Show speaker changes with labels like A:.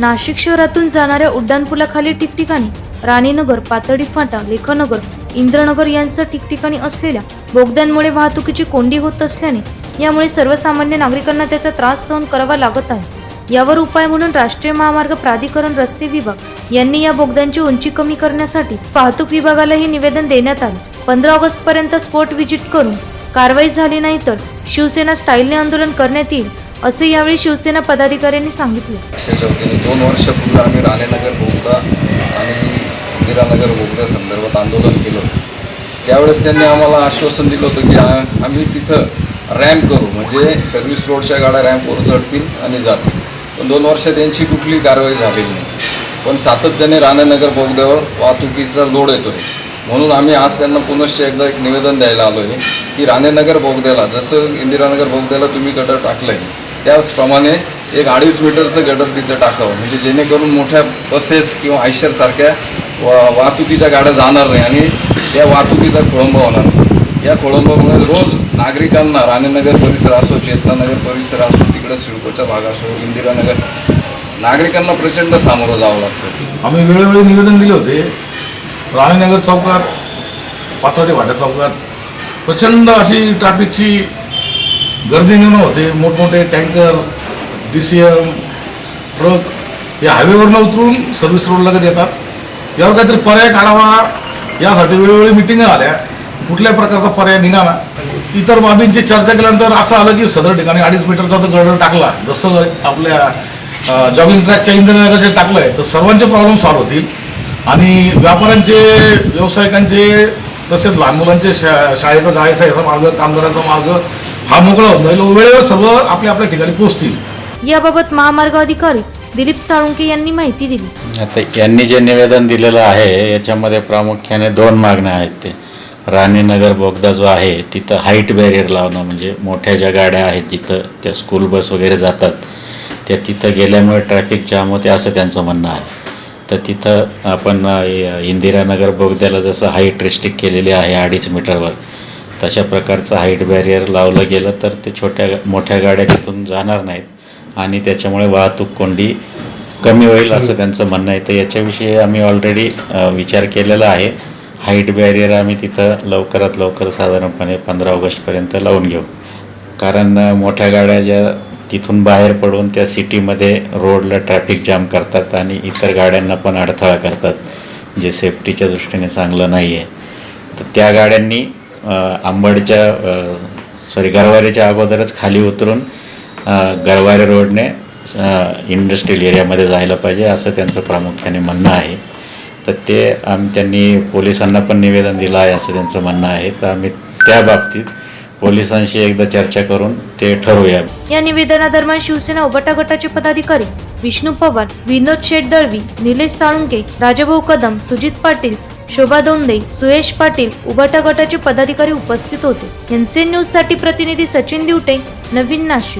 A: नाशिक शहरातून जाणाऱ्या उड्डाणपुलाखाली ठिकठिकाणी राणीनगर पातळी फाटा लेखनगर इंद्रनगर यांसह ठिकठिकाणी असलेल्या बोगद्यांमुळे वाहतुकीची कोंडी होत असल्याने यामुळे सर्वसामान्य नागरिकांना त्याचा त्रास सहन करावा लागत आहे. यावर उपाय म्हणून राष्ट्रीय महामार्ग प्राधिकरण रस्ते विभाग यांनी या बोगद्यांची उंची कमी करण्यासाठी वाहतूक विभागालाही निवेदन देण्यात आले. पंधरा ऑगस्ट पर्यंत स्पॉट व्हिजिट करून कारवाई झाली नाही तर शिवसेना स्टाईलने आंदोलन करण्यात येईल असे यावेळी शिवसेना पदाधिकाऱ्यांनी सांगितले.
B: पक्षाच्या वतीने दोन वर्षापूर्वी आम्ही राणेनगर बोगदा आणि इंदिरानगर बोगदा संदर्भात आंदोलन केलं. त्यावेळेस त्यांनी आम्हाला आश्वासन दिलं होतं की आम्ही तिथं रॅम्प करू म्हणजे सर्व्हिस रोडच्या गाड्या रॅम्पवर चढतील आणि जातील. पण दोन वर्षात यांची कुठली कारवाई झालेली नाही. पण सातत्याने राणेनगर बोगद्यावर वाहतुकीचा लोड येतो आहे म्हणून आम्ही आज त्यांना पुनश्च एकदा एक निवेदन द्यायला आलो आहे की राणेनगर बोगद्याला जसं इंदिरानगर बोगद्याला तुम्ही गटर टाकलं आहे त्याचप्रमाणे एक अडीच मीटरचं गटर तिथं टाकावं. म्हणजे जेणेकरून मोठ्या बसेस किंवा आयशरसारख्या वा वाहतुकीच्या गाड्या जाणार नाही आणि त्या वाहतुकीचा खोळंब होणार नाही. या खोळंबामुळे रोज नागरिकांना राणेनगर परिसर असो चेतनानगर परिसर असो तिकडं सिडकोचा भाग असो इंदिरानगर नागरिकांना प्रचंड सामोरं जावं लागतं.
C: आम्ही वेळोवेळी निवेदन दिले होते. राणीनगर चौकात पाथर्डे वाड्या चौकात प्रचंड अशी ट्रॅफिकची गर्दी निर्माण होते. मोठमोठे tanker D C M truck या हायवेवरनं उतरून सर्व्हिस रोडला कधी येतात. यावर काहीतरी पर्याय काढावा यासाठी वेळोवेळी मिटिंगा आल्या. कुठल्या प्रकारचा पर्याय निघाला. इतर बाबींची चर्चा केल्यानंतर असं आलं की सदर ठिकाणी अडीच मीटरचा जर गडर टाकला. जसं आपल्या जॉगिंग ट्रॅकच्या इंधनाचं जे टाकलं आहे तर सर्वांचे प्रॉब्लेम सॉल्व्ह होतील. आणि व्यापाऱ्यांचे व्यावसायिकांचे तसेच लहान मुलांचे शा शाळेचा जायचा याचा मार्ग कामगारांचा मार्ग हा मोकळा होऊन जाईल वेळेवर सर्व आपल्या आपल्या ठिकाणी पोहोचतील.
A: याबाबत महामार्ग अधिकारी दिलीप साळुंके यांनी माहिती दिली.
D: आता यांनी जे निवेदन दिलेलं आहे याच्यामध्ये प्रामुख्याने दोन मागण्या आहेत ते. राणीनगर बोगदा जो आहे तिथं हाईट बॅरियर लावणं म्हणजे मोठ्या ज्या गाड्या आहेत जिथं त्या स्कूल बस वगैरे जातात त्या तिथं गेल्यामुळे ट्रॅफिक जाम होते असं त्यांचं म्हणणं आहे. तर तिथं आपण इंदिरानगर बोगद्याला जसं हाईट रिस्ट्रिक्ट केलेली आहे अडीच मीटरवर तशा प्रकारचं हाईट बॅरियर लावलं गेलं तर ते छोट्या मोठ्या गाड्या तिथून जाणार नाहीत. आणि त्याच्यामुळे वाहतूक कोंडी कमी होईल असं त्यांचं म्हणणं आहे. तर याच्याविषयी आम्ही ऑलरेडी विचार केलेला आहे. हाईट बॅरियर आम्ही तिथं लवकरात लवकर साधारणपणे पंधरा ऑगस्टपर्यंत लावून घेऊ. कारण मोठ्या गाड्या ज्या तिथून बाहेर पडून त्या सिटीमध्ये रोडला ट्रॅफिक जाम करतात आणि इतर गाड्यांना पण अडथळा करतात जे सेफ्टीच्या दृष्टीने चांगलं नाही आहे तर त्या गाड्यांनी आंबडच्या सॉरी गरवारेच्या अगोदरच खाली उतरून गरवारे रोडने इंडस्ट्रियल एरियामध्ये जायला पाहिजे असं त्यांचं प्रामुख्याने म्हणणं आहे. तर ते आम त्यांनी पोलिसांना पण निवेदन दिलं आहे असं त्यांचं म्हणणं आहे. तर आम्ही त्या बाबतीत पोलिसांशी एकदा चर्चा करून ते ठरवूया.
A: या निवेदनादरम्यान शिवसेना उभटा गटाचे पदाधिकारी विष्णू पवार विनोद शेठ दळवी निलेश साळुंके राजाभाऊ कदम सुजित पाटील शोभा दोंदे सुयश पाटील उभटा गटाचे पदाधिकारी उपस्थित होते. एनसीएन न्यूजसाठी प्रतिनिधी सचिन दिवटे नवीन नाशिक.